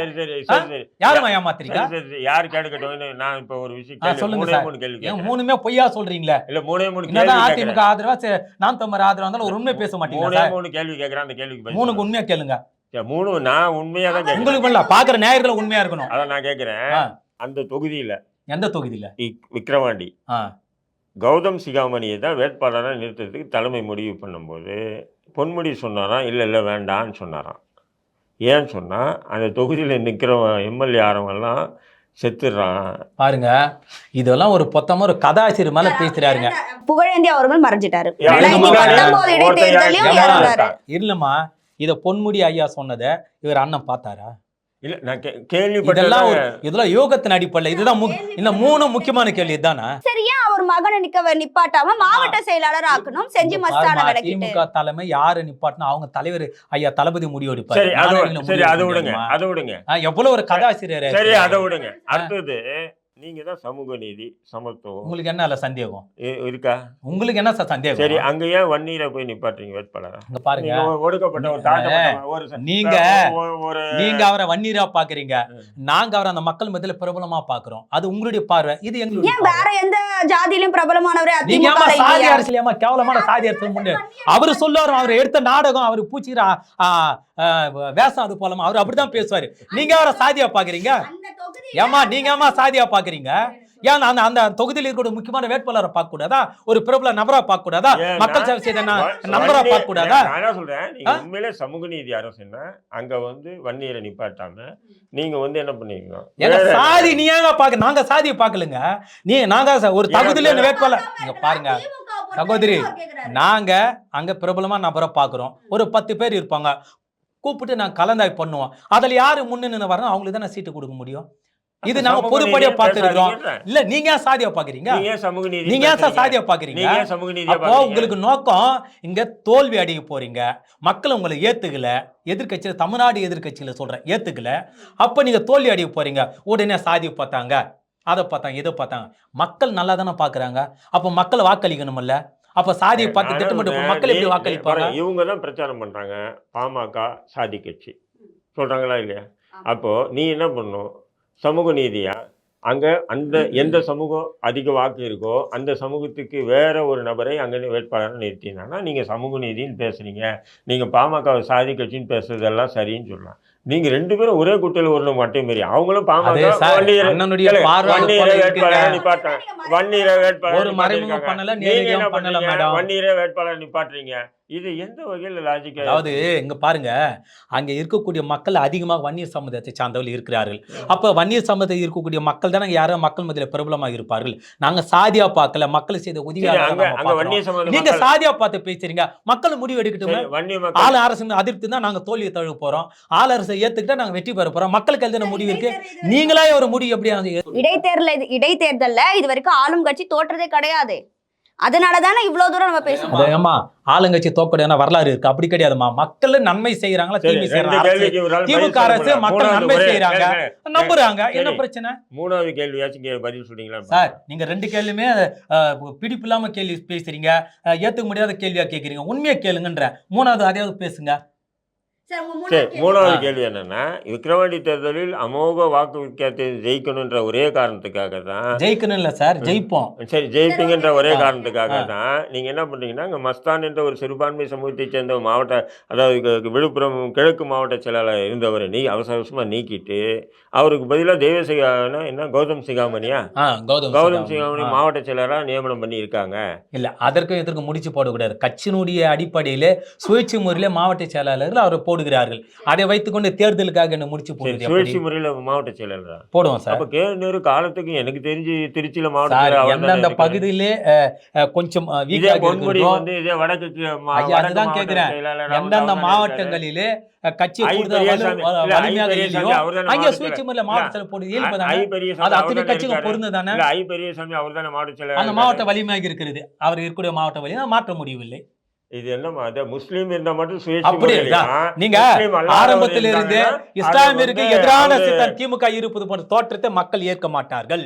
யாருமா ஏமாத்துறீங்க. யாரு கேட்டுக்கட்டும் நான் இப்ப ஒரு விஷயம் சொல்லுங்க மூணே கேள்வி. மூணுமே பொய்யா சொல்றீங்களே இல்ல மூணே மூணு கேள்வி. அதிமுக ஆதரவா நாம் தமிழர் ஆதரவா இருந்தாலும் ஒரு உண்மை பேச மாட்டீங்களா மூணே கேள்வி கேட்கிறேன் அந்த கேள்விக்கு மூணுக்கு. உண்மையா கேளுங்க மூணு நான் உண்மையா தான் கேட்கிறேன் உங்களுக்கு இல்ல பாக்குற நேயர்கள் உண்மையா இருக்கணும். அதான் நான் கேட்கிறேன். அந்த தொகுதியில எந்த தொகுதியில? விக்- விக்கிரவாண்டி. ஆ. கௌதம் சிகாமணியை தான் வேட்பாளராக நிறுத்துறதுக்கு தலைமை முடிவு பண்ணும்போது பொன்முடி சொன்னாராம் இல்லை இல்லை வேண்டான்னு சொன்னாராம். ஏன்னு சொன்னால் அந்த தொகுதியில் நிற்கிற எம்எல்ஏ ஆரவெல்லாம் செத்துடுறான் பாருங்க இதெல்லாம் ஒரு பொத்தமா ஒரு கதாசிரியர் மேல பேசுறாருங்க. புகழேந்தி அவர்கள் மறைஞ்சிட்டாரு. இல்லம்மா இத பொன்முடி ஐயா சொன்னதை இவர் அண்ணன் பார்த்தாரா? இல்லை நான் கேள்விப்பட்டதெல்லாம் ஒரு இதெல்லாம் யோகத்தின் அடிப்படையில். இதுதான் இந்த மூணு முக்கியமான கேள்வி இதுதானா? சரியா அவர் மகனை நிக்க நிப்பாட்டாம மாவட்ட செயலாளர் ஆக்கணும்? செஞ்சு மஸ்தான திமுக தலைமை யாரு நிப்பாட்டினா அவங்க தலைவர் ஐயா தளபதி முடிவு எடுப்பாரு சரி அது விடுங்க? அதை விடுங்க எவ்வளவு ஒரு கதாசிரியர் சரி அதை விடுங்க அடுத்தது நீங்க தான் சமூக நீதி சமத்துவம். உங்களுக்கு என்ன இல்ல சந்தேகம்? இருக்கா? உங்களுக்கு என்ன சார் சந்தேகம்? சரி அங்க ஏன் வன்னீரை போய் நிப்பாட்டுறீங்க வேட்பாளரா? இங்க பாருங்க. நீங்க ஒரு ஒடுக்கப்பட்ட ஒரு தாழ்த்தப்பட்ட நீங்க ஒரு- நீங்க அவரை வன்னீரா பாக்குறீங்க. நாங்க அவரை அந்த மக்கள் மத்தியில பிரபலமா பாக்குறோம். அது உங்களுடைய பார்வை. இது எங்களுடைய. வேற எந்த ஜாதியிலும் பிரபலமானவரே நீங்க ஏமா சாதி இல்லையா? அரசியல் ஏமா கேவலமான சாதி அரசியல் அவரு சொல்லுவாரு அவர் எடுத்த நாடகம் அவர் பூச்சிக்கிற வேஷம் அது போலமா? அவர் அப்படிதான் பேசுவாரு. நீங்க அவரை சாதியா பாக்குறீங்க? ஏமா நீங்க ஏமா சாதியா பாக்குறீங்க? ஏன் அந்த அந்த தொகுதியில் இருக்கக்கூடிய முக்கியமான வேட்பாளரை பார்க்க கூடாதா ஒரு பிரபல நபரா பார்க்க கூடாதா மக்கள் சேவை செய்த நபரா பார்க்க கூடாதா நான் என்ன சொல்றேன்? நீங்க? உண்மையிலே சமூக நீதி அரசுன்னா அங்க வந்து வன்னியரை நிப்பாட்டாம நீங்க வந்து என்ன பண்ணீங்க சாதி நீ ஏங்க பாக்க நாங்க சாதியை பார்க்கலங்க நீ நாங்க ஒரு தகுதியில இந்த வேட்பாளர் இங்க பாருங்க. சகோதரி, நாங்க அங்க பிரபலமா நபரை பாக்குறோம். ஒரு பத்து பேர் இருப்பாங்க. கூப்பிட்டு நாங்க கலந்தாய் பண்ணுவோம் அதுல யாரு முன்னு வரோம் அவங்களுக்கு தான் சீட்டு கொடுக்க முடியும். இது சமூக பொதுப்படியா பேசாதீங்கன்றேன். இல்ல நீங்க ஏன் சாதியா பாக்குறீங்க நீங்க ஏன்? சாதியா பாக்குறீங்க அப்போ? உங்களுக்கு நோக்கம் இங்க தோல்வி அடைய போறீங்க. மக்கள் உங்களை ஏத்துக்கல. எதிர்க்கட்சியில தமிழ்நாடு எதிர்க்கட்சியில சொல்றேன் ஏத்துக்கல. அப்ப நீங்க தோல்வி அடைய போறீங்க. உடனே சாதி பார்த்தாங்க. அதை பார்த்தாங்க இதை பார்த்தாங்க. மக்கள் நல்லா தானே பாக்குறாங்க அப்ப மக்கள் வாக்களிக்கணும்ல அப்ப சாதியை பார்த்து திட்டமிட்டு மக்கள் எப்படி வாக்களிப்பாங்க? இவங்க தான் பிரச்சாரம் பண்றாங்க. பாமக சாதி கட்சி. சொல்றாங்களா இல்லையா? அப்போ நீ என்ன பண்ணும் சமூக நீதியா? அங்க அந்த எந்த சமூகம் அதிக வாக்கு இருக்கோ அந்த சமூகத்துக்கு வேற ஒரு நபரை அங்க வேட்பாளரை நிறுத்தினா நீங்க சமூக நீதின்னு பேசுறீங்க. நீங்க பாமக சாதி கட்சின்னு பேசுறதெல்லாம் சரின்னு சொல்லலாம். நீங்க ரெண்டு பேரும் ஒரே குட்டையில ஒரு மட்டை மாரி அவங்களும் வேட்பாளர் நிப்பாட்டுறீங்க. இது எந்த வகையில லாஜிக் அதாவது இங்க பாருங்க. அங்க இருக்கக்கூடிய மக்கள் அதிகமாக வன்னியர் சமுதாயத்தை சார்ந்தவர்கள் இருக்கிறார்கள். அப்ப வன்னியர் சமுதாயத்தில் இருக்கக்கூடிய மக்கள் தானே யாரோ மக்கள் மத்தியில பிரபலமாக இருப்பார்கள். நாங்க சாதியா பார்க்கல மக்கள் செய்த. வன்னிய சமூக நீங்க சாதியா பார்த்து பேசுறீங்க. மக்கள் முடிவு எடுக்கட்டும் வன்னிய ஆள் அரசு அதிருப்தி தான் நாங்க தோல்வியை தழுவ போறோம். ஆள் அரசை ஏத்துக்கிட்டா நாங்க வெற்றி பெற போறோம். மக்களுக்கு எழுதின முடிவு இருக்கு? நீங்களா ஒரு முடிவு எப்படி இடைத்தேர்தல் இது- இடைத்தேர்தல்ல இது வரைக்கும் ஆளும் கட்சி தோற்றதே கிடையாது. அதனால தானே இவ்வளவு தூரம் நம்ம பேசுறோம்? அது ஏம்மா ஆளுங்கட்சி தோக்கடையான வரலாறு இருக்கு? அப்படி கிடையாதுமா மக்கள் நன்மை செய்யறாங்களா தீமை செய்யறாங்க திமுக அரசு. மக்கள் நன்மை செய்யறாங்க. நம்புறாங்க. என்ன. பிரச்சனை? மூணாவது கேள்வியாச்சும் கே- பதில் சொல்றீங்களா? சார் நீங்க ரெண்டு கேள்வியுமே பிடிப்பு இல்லாம கேள்வி பேசுறீங்க. ஏத்துக்க முடியாத கேள்வியா கேக்குறீங்க. உண்மையா கேளுங்கன்ற. மூணாவது அதையாவது பேசுங்க. சரி மூணாவது. கேள்வி என்னன்னா விக்கிரவாண்டி தேர்தலில் அமோக வாக்கு வித்தியாசத்தை ஜெயிக்கணுன்ற ஒரே காரணத்துக்காக தான் ஜெயிக்கணும் இல்ல சார் ஜெயிப்போம் சரி ஜெயிப்பீங்கன்ற ஒரே. காரணத்துக்காக. தான் நீங்க என்ன பண்றீங்கன்னா இங்க மஸ்தான் என்ற ஒரு சிறுபான்மை சமூகத்தை சேர்ந்த மாவட்ட அதாவது விழுப்புரம் கிழக்கு மாவட்ட செயலாளர் இருந்தவரை நீ அவசர அவசரமா நீக்கிட்டு அவருக்கு பதிலா தெய்வ சிகாமணி என்ன கௌதம் சிகாமணியா கௌதம் கௌதம் சிகாமணி. மாவட்ட செயலராக நியமனம் பண்ணி இருக்காங்க இல்ல அதற்கும் இதற்கு முடிச்சு போடக்கூடாது கட்சியினுடைய அடிப்படையில சுயேட்சை முறையில மாவட்ட செயலாளர்கள் அவர் போடுகிறார்கள் அதை வைத்துக்கொண்டு தேர்தலுக்காக என்ன முடிச்சு சுழற்சி எப்படி? முறையில் மாவட்ட செயலரா போடுவோம் சார் அப்ப கே நேரு காலத்துக்கு எனக்கு தெரிஞ்சு திருச்சியில மாவட்ட எந்தெந்த. பகுதியிலே கொஞ்சம் வந்து இதே வடக்கு அதுதான். செயலாளரா வந்து எந்தெந்த. மாவட்டங்களிலே கட்சி வலிமையாக இல்லையோ அங்கே சுயேட்சை முறையில. மாவட்ட போடுது இயல்பு அது அத்தனை இருக்காரு. பொருந்து தானே ஐ பெரியசாமி அவர் தானே மாவட்ட அந்த மாவட்ட வலிமையாக இருக்கிறது அவர் இருக்கக்கூடிய மாவட்ட வலிமை மாற்ற முடியவில்லை இது என்னமா அது முஸ்லீம் இருந்தா மட்டும் சுயேட்சை? நீங்க ஆரம்பத்தில் இருந்து இஸ்லாமியருக்கு எதிரான திமுக இருப்பது போன்ற தோற்றத்தை மக்கள் ஏற்க மாட்டார்கள்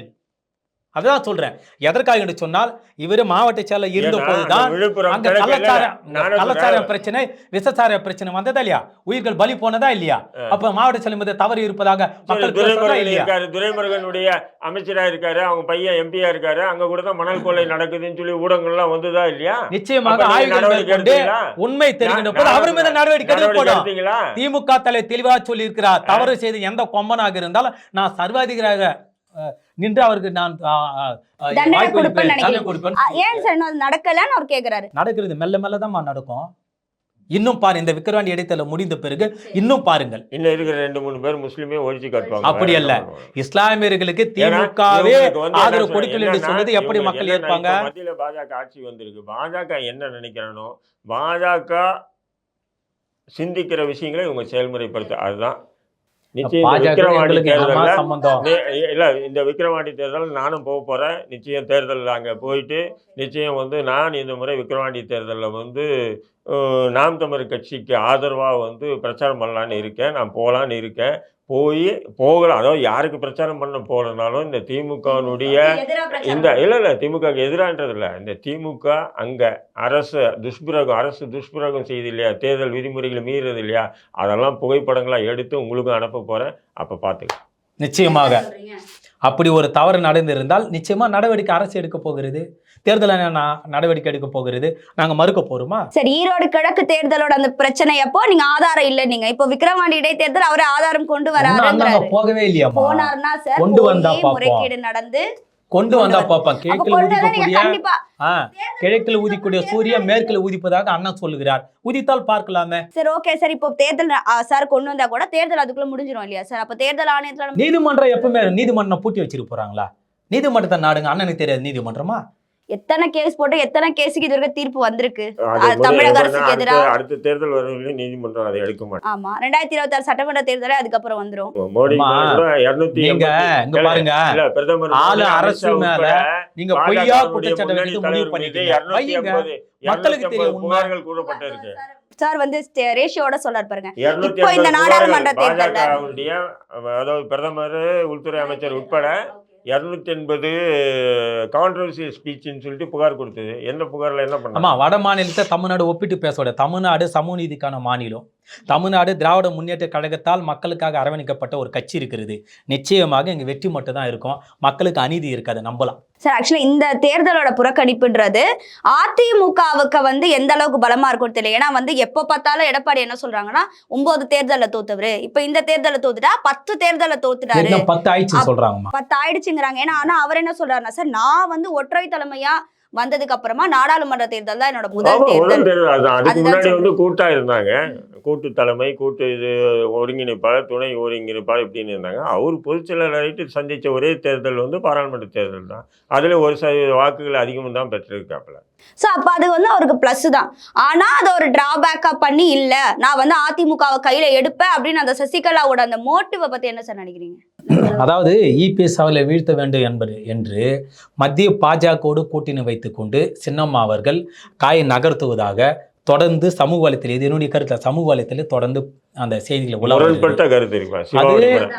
அதான் சொல்றேன். எதற்காக என்று சொன்னால் இவரு மாவட்ட செயலர் இருந்த போதுதான் அந்த கள்ளச்சார. பிரச்சனை விசச்சார பிரச்சனை வந்ததா இல்லையா? உயிர்கள் பலி போனதா இல்லையா? அப்ப மாவட்ட செயலர் மீது தவறு இருப்பதாக மக்கள் இருக்காரு. துரைமுருகனுடைய அமைச்சரா இருக்காரு அவங்க பையன் எம்பியா இருக்காரு. அங்க கூட தான் மணல் கொள்ளை நடக்குதுன்னு சொல்லி ஊடகங்கள்லாம் வந்துதா இல்லையா? நிச்சயமாக ஆய்வுகள் எடுத்தீங்களா? உண்மை தெரிகின்ற போது அவர் மீது நடவடிக்கை எடுத்தீங்களா? திமுக தலை தெளிவாக சொல்லி இருக்கிறார் தவறு செய்து எந்த கொம்பனாக இருந்தாலும் நான் சர்வாதிகாராக அஹ், நின்று அவருக்கு நான் தண்டனை. கொடுப்பேன். ஏன் சார் இன்னும் நடக்கலன்னு அவர் கேக்குறாரு நடக்கிறது மெல்ல மெல்ல தான் நடக்கும் இன்னும் பாரு இந்த விக்கிரவாண்டி இடைத்தல முடிந்த பிறகு இன்னும் பாருங்கள் இன்னும் இருக்கிற ரெண்டு மூணு பேர் முஸ்லீமே ஒழிச்சு காட்டுவாங்க அப்படி அல்ல. இஸ்லாமியர்களுக்கு திமுகவே ஆதரவு கொடுக்கல என்று சொன்னது எப்படி மக்கள் ஏற்பாங்க மத்தியில பாஜக ஆட்சி வந்திருக்கு பாஜக என்ன நினைக்கிறானோ பாஜக சிந்திக்கிற விஷயங்களை இவங்க செயல்முறைப்படுத்த அதுதான் நிச்சயம் தேர்தல்ல இல்ல இந்த விக்கிரவாண்டி தேர்தல் நானும் போக போறேன். நிச்சயம் தேர்தல் அங்க போயிட்டு நிச்சயம் வந்து நான் இந்த முறை விக்கிரவாண்டி தேர்தலில் வந்து நாம் தமிழர் கட்சிக்கு ஆதரவாக வந்து பிரச்சாரம் பண்ணலான்னு இருக்கேன். நான் போகலான்னு இருக்கேன். போய் போகலாம் அதாவது யாருக்கு பிரச்சாரம் பண்ண போகலனாலும் இந்த திமுகனுடைய இந்த இல்லை இல்லை திமுகவுக்கு எதிரான்றது இல்லை. இந்த திமுக அங்கே அரசு துஷ்பிரகம் அரசு துஷ்பிரகம் செய்து இல்லையா? தேர்தல் விதிமுறைகளை மீறது இல்லையா? அதெல்லாம் புகைப்படங்களாக எடுத்து உங்களுக்கும் அனுப்ப போகிறேன் அப்போ பார்த்துக்கலாம் நிச்சயமாக. அப்படி ஒரு தவறு நடந்திருந்தால் நிச்சயமா நடவடிக்கை அரசு எடுக்க போகிறது. தேர்தல் நடவடிக்கை எடுக்க போகிறது. நாங்க மறுக்க போறோமா? சரி ஈரோடு கிழக்கு தேர்தலோட அந்த பிரச்சனை அப்போ நீங்க ஆதாரம் இல்ல நீங்க. இப்போ விக்ரவாண்டி இடைத்தேர்தல் அவரே ஆதாரம் கொண்டு வராருங்கிறாரு போகவே இல்லையாமா போனாருன்னா சார் கொண்டு வந்தா. முறைகேடு நடந்து கொண்டு வந்தா அப்ப கிழக்கில் உதிக்கக்கூடிய கிழக்கில் உதிக்கூடிய சூரியன் மேற்கில் உதிப்பதாக அண்ணன் சொல்லுகிறார். உதித்தால் பார்க்கலாமே. சரி ஓகே சார் இப்போ தேர்தல் சார் கொண்டு வந்தா கூட தேர்தல் அதுக்குள்ள முடிஞ்சிரும் இல்லையா சார் அப்ப தேர்தல் ஆணையத்துல நீதிமன்றம் எப்பவுமே நீதிமன்றம் பூட்டி வச்சிட்டு போறாங்களா? நீதிமன்றத்தை நாடுங்க. அண்ணனுக்கு தெரியாது. நீதிமன்றமா? எத்தனை கேஸ் போட்டு எத்தனை கேஸுக்கு இது வரைக்கும் தீர்ப்பு வந்திருக்கு? தமிழக அரசுக்கு அடுத்த- எதிரா- அடுத்த தேர்தல் வரும் நீதிமன்றம் அதை எடுக்க மாட்டோம். ஆமா. ரெண்டாயிரத்தி இருபத்தி ஆறு சட்டமன்ற தேர்தலே அதுக்கப்புறம் வந்துரும். மோடி பாருங்க. இல்ல பிரதமர் ஆளு அரசு மேல நீங்க பொய்யா குற்றச்சாட்டு முடிவு தலைவர் மீது பண்ணிட்டீங்க 250 வையுங்க மக்களுக்கு 250 தெரியும். புகார்கள் கூறப்பட்டிருக்கு. சார் வந்து ரேஷியோட சொல்றாரு பாருங்க. 250 இப்போ இந்த நாடாளுமன்ற பாஜகவுடைய அதாவது பிரதமர் உள்துறை அமைச்சர் உட்பட இரநூத்தி எண்பது கான்ட்ரவர்சியல் ஸ்பீச்னு சொல்லிட்டு புகார் கொடுத்தது. எந்த புகாரில் என்ன பண்ணலாம் வட மாநிலத்தை தமிழ்நாடு ஒப்பிட்டு பேசோட தமிழ்நாடு சமூக நீதிக்கான மாநிலம். தமிழ்நாடு திராவிட முன்னேற்ற கழகத்தால் மக்களுக்காக அரவணைக்கப்பட்ட ஒரு கட்சி இருக்கிறது. நிச்சயமாக இங்க வெற்றி மட்டும் தான் இருக்கும். மக்களுக்கு அநீதி இருக்காது நம்பலாம். சார் ஆக்சுவலி இந்த தேர்தலோட புறக்கணிப்புன்றது அதிமுகவுக்கு வந்து எந்த அளவுக்கு பலமா இருக்கும்னு தெரியல. ஏன்னா வந்து எப்ப பார்த்தாலும் எடப்பாடி என்ன சொல்றாங்கன்னா ஒன்பது தேர்தல்ல தோத்தவரு. இப்ப இந்த தேர்தல்ல தோத்துட்டா பத்து தேர்தல்ல தோத்துட்டாரு. பத்து ஆயிடுச்சு சொல்றாங்கம்மா. பத்து ஆயிடுச்சுங்கிறாங்க. ஏன்னா ஆனா அவர் என்ன சொல்றாருன்னா சார் நான் வந்து ஒற்றை தலைமையா வந்ததுக்கு அப்புறமா நாடாளுமன்ற தேர்தல் தான் என்னோட முதல் தேர்தல். அதுக்கு முன்னாடி. வந்து கூட்டா இருந்தாங்க. கூட்டு தலைமை கூட்டு இது ஒருங்கிணைப்பாளர் துணை ஒருங்கிணைப்பாளர் இப்படின்னு இருந்தாங்க. அவர் பொதுச்செயலாளர்கிட்ட சந்திச்ச ஒரே தேர்தல் வந்து பாராளுமன்ற தேர்தல் தான். அதுல ஒரு சதவீத வாக்குகள் அதிகம் தான் பெற்றிருக்காப்புல. சோ அப்ப அது வந்து அவருக்கு பிளஸ் தான். ஆனா அதை ஒரு டிராபேக்கா பண்ணி இல்ல. நான் வந்து அதிமுகவை கையில எடுப்பேன் அப்படின்னு அந்த சசிகலாவோட அந்த மோட்டிவை பத்தி என்ன சார் நினைக்கிறீங்க? அதாவது இபிஎஸ் அவர்களை வீழ்த்த வேண்டும் என்பது என்று மத்திய பாஜகவோடு கூட்டணி வைத்துக்கொண்டு சின்னம்மா அவர்கள் காயை நகர்த்துவதாக தொடர்ந்து சமூக வலைத்தளம் இது என்னுடைய கருத்து சமூக வலைத்தளம் தொடர்ந்து அந்த செய்திகளை உலக முரண்பட்ட கருத்து இருக்கு.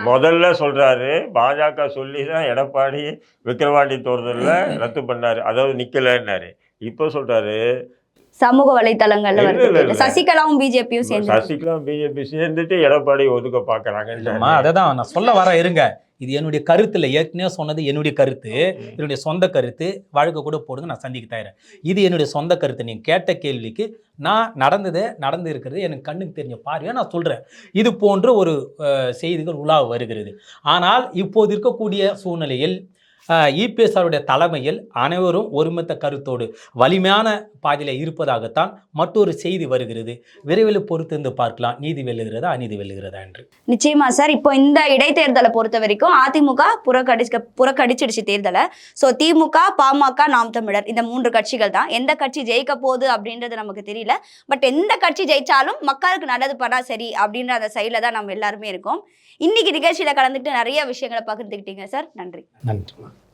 முதல்ல சொல்றாரு பாஜக சொல்லி தான் எடப்பாடி விக்கிரவாண்டி தேர்தல்ல ரத்து பண்ணாரு அதாவது நிக்கலன்னாரு இப்போ சொல்றாரு சமூக வலைத்தளங்கள்ல வருது. சசிகலாவும் பிஜேபியும் சேர்ந்து சசிகலா பிஜேபி சேர்ந்துட்டு எடப்பாடி ஒதுக்க பாக்குறாங்க. ஆமா அதை தான் நான் சொல்ல வர இருங்க. இது என்னுடைய கருத்து இல்லை. ஏற்கனவே சொன்னது என்னுடைய கருத்து. என்னுடைய சொந்த கருத்து. வழக்கு கூட போடுங்க நான் சந்திக்க தயாரேன். இது என்னுடைய சொந்த கருத்து. நீங்கள் கேட்ட கேள்விக்கு நான் நடந்தது நடந்து இருக்கிறது எனக்கு கண்ணுக்கு தெரிஞ்ச பார்வையாக நான் சொல்கிறேன் இது போன்ற ஒரு செய்திகள் உலா வருகிறது. ஆனால் இப்போது இருக்கக்கூடிய சூழ்நிலையில் இபிஎஸ் அவருடைய தலைமையில் அனைவரும் ஒருமித்த கருத்தோடு வலிமையான பாதையில் இருப்பதாகத்தான் மற்றொரு செய்தி வருகிறது. விரைவில் பொறுத்திருந்து பார்க்கலாம். நீதி வெல்லுகிறதா அநீதி வெல்லுகிறதா என்று. நிச்சயமா சார். இப்போ இந்த இடைத்தேர்தலை பொறுத்த வரைக்கும் அதிமுக புறக்கடிக்க புறக்கடிச்சிடுச்சு தேர்தலை. ஸோ திமுக பாமக நாம் தமிழர் இந்த மூன்று கட்சிகள் தான். எந்த கட்சி ஜெயிக்க போகுது அப்படின்றது நமக்கு தெரியல. பட் எந்த கட்சி ஜெயிச்சாலும் மக்களுக்கு நல்லது பண்ணா சரி அப்படின்ற அந்த சைடில் தான் நம்ம எல்லாருமே இருக்கோம். இன்னைக்கு நிகழ்ச்சியில கலந்துட்டு நிறைய விஷயங்களை பகிர்ந்துக்கிட்டீங்க சார். நன்றி. நன்றி.